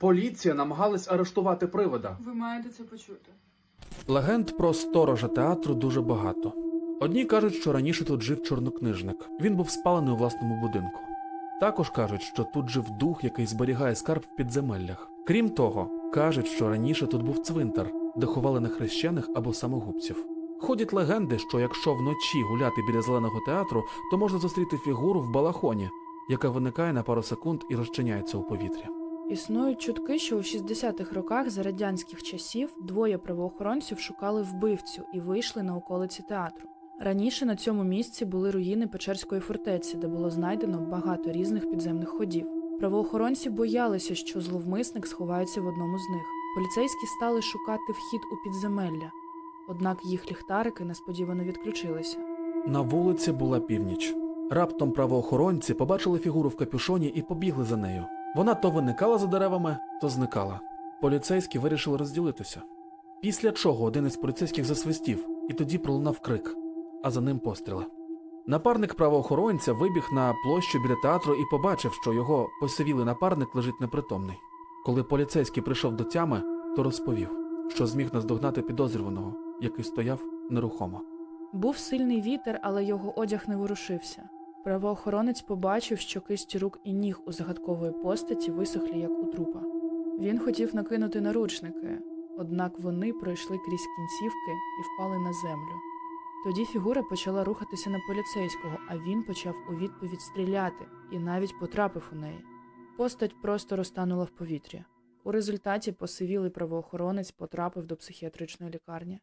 Поліція намагалась арештувати привода. Ви маєте це почути. Легенд про сторожа театру дуже багато. Одні кажуть, що раніше тут жив чорнокнижник. Він був спалений у власному будинку. Також кажуть, що тут жив дух, який зберігає скарб в підземеллях. Крім того, кажуть, що раніше тут був цвинтар, де ховали нехрещених або самогубців. Ходять легенди, що якщо вночі гуляти біля зеленого театру, то можна зустріти фігуру в балахоні, яка виникає на пару секунд і розчиняється у повітрі. Існують чутки, що у 60-х роках за радянських часів двоє правоохоронців шукали вбивцю і вийшли на околиці театру. Раніше на цьому місці були руїни Печерської фортеці, де було знайдено багато різних підземних ходів. Правоохоронці боялися, що зловмисник сховається в одному з них. Поліцейські стали шукати вхід у підземелля, однак їх ліхтарики несподівано відключилися. На вулиці була північ. Раптом правоохоронці побачили фігуру в капюшоні і побігли за нею. Вона то виникала за деревами, то зникала. Поліцейські вирішили розділитися. Після чого один із поліцейських засвистів, і тоді пролунав крик, а за ним постріли. Напарник правоохоронця вибіг на площу біля театру і побачив, що його посивілий напарник лежить непритомний. Коли поліцейський прийшов до тями, то розповів, що зміг наздогнати підозрюваного, який стояв нерухомо. Був сильний вітер, але його одяг не ворушився. Правоохоронець побачив, що кисті рук і ніг у загадкової постаті висохлі, як у трупа. Він хотів накинути наручники, однак вони пройшли крізь кінцівки і впали на землю. Тоді фігура почала рухатися на поліцейського, а він почав у відповідь стріляти і навіть потрапив у неї. Постать просто розтанула в повітрі. У результаті посивілий правоохоронець потрапив до психіатричної лікарні.